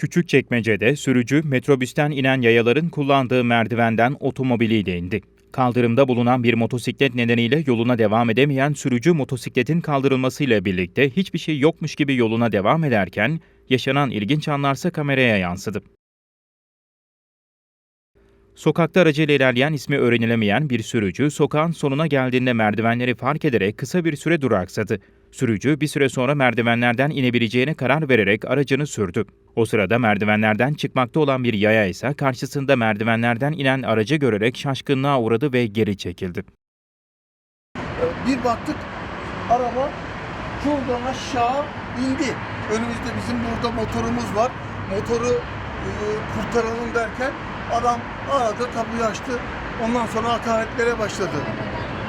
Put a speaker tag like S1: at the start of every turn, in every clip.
S1: Küçükçekmece'de sürücü metrobüsten inen yayaların kullandığı merdivenden otomobiliyle indi. Kaldırımda bulunan bir motosiklet nedeniyle yoluna devam edemeyen sürücü motosikletin kaldırılmasıyla birlikte hiçbir şey yokmuş gibi yoluna devam ederken yaşanan ilginç anlarsa kameraya yansıdı. Sokakta aracıyla ilerleyen ismi öğrenilemeyen bir sürücü sokağın sonuna geldiğinde merdivenleri fark ederek kısa bir süre duraksadı. Sürücü bir süre sonra merdivenlerden inebileceğine karar vererek aracını sürdü. O sırada merdivenlerden çıkmakta olan bir yaya ise karşısında merdivenlerden inen aracı görerek şaşkınlığa uğradı ve geri çekildi.
S2: Bir baktık araba şuradan aşağı indi. Önümüzde bizim burada motorumuz var. Motoru e, kurtaralım derken adam aradı kapıyı açtı. Ondan sonra hakaretlere başladı.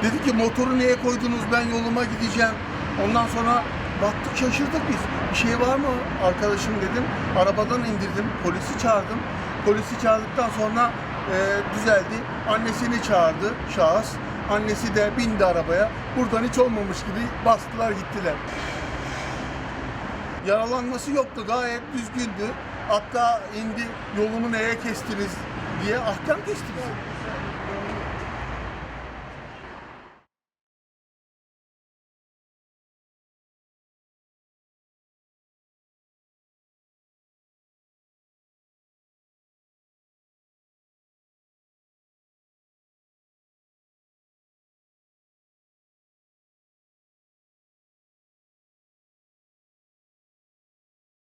S2: Dedi ki motoru niye koydunuz ben yoluma gideceğim. Ondan sonra baktık şaşırdık biz. Bir şey var mı arkadaşım dedim. Arabadan indirdim. Polisi çağırdım. Polisi çağırdıktan sonra e, düzeldi. Annesini çağırdı şahıs. Annesi de bindi arabaya. Buradan hiç olmamış gibi bastılar gittiler. Yaralanması yoktu. Gayet düzgündü. Hatta indi yolumu neye kestiniz diye ahkam kesti bize.